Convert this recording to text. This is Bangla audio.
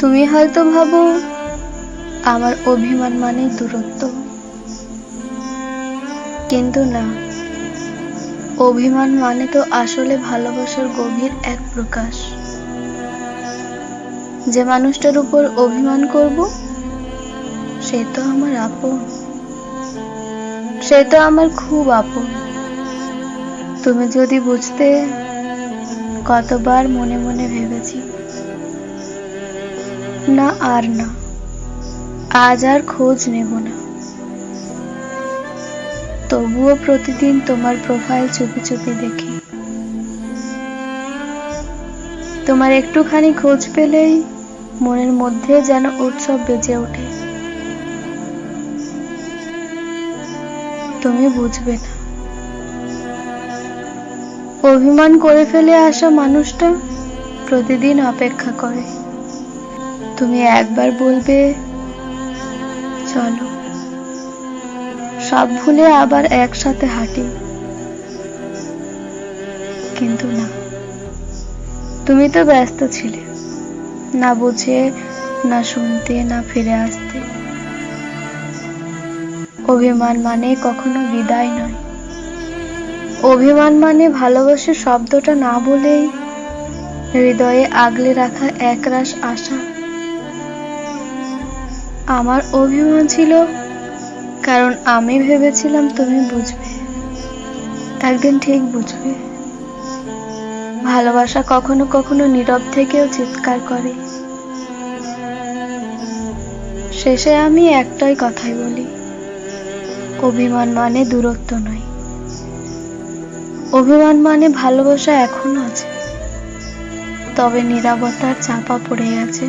তুমি হয়তো ভাবো আমার অভিমান মানেই দূরত্ব। কিন্তু না, অভিমান মানে তো আসলে ভালোবাসার গভীর এক প্রকাশ। যে মানুষটার উপর অভিমান করব, সে তো আমার আপন। সে তো আমার খুব আপন। তুমি যদি বুঝতে, কতবার মনে মনে ভেবেছি না আর না। আজ আর খোঁজ নেব না। তবুও প্রতিদিন তোমার প্রোফাইল চুপি চুপি দেখি। তোমার একটুখানি খোঁজ পেলেই মনের মধ্যে যেন উৎসব বেজে ওঠে। তুমি বুঝবে না। অভিমান করে ফেলে আসা মানুষটা প্রতিদিন অপেক্ষা করে। তুমি একবার বলবে, চলো। সব ভুলে আবার একসাথে হাঁটি। কিন্তু না, তুমি তো ব্যস্ত ছিলে। না বুঝে, না শুনতে, না ফিরে আসতে। অভিমান মানে কখনো বিদায় নয়। অভিমান মানে ভালোবাসে শব্দটা না বলেই হৃদয়ে আগলে রাখা একরাশ আশা। আমার অভিমান ছিল, কারণ আমি ভেবেছিলাম তুমি বুঝবে। একদিন ঠিক বুঝবে। ভালোবাসা কখনো কখনো নীরব থেকেও চিৎকার করে। শেষে আমি একটাই কথাই বলি, অভিমান মানে দূরত্ব নয়। অভিমান মানে ভালোবাসা এখনও আছে, তবে নিরাপত্তার চাপা পড়ে গেছে।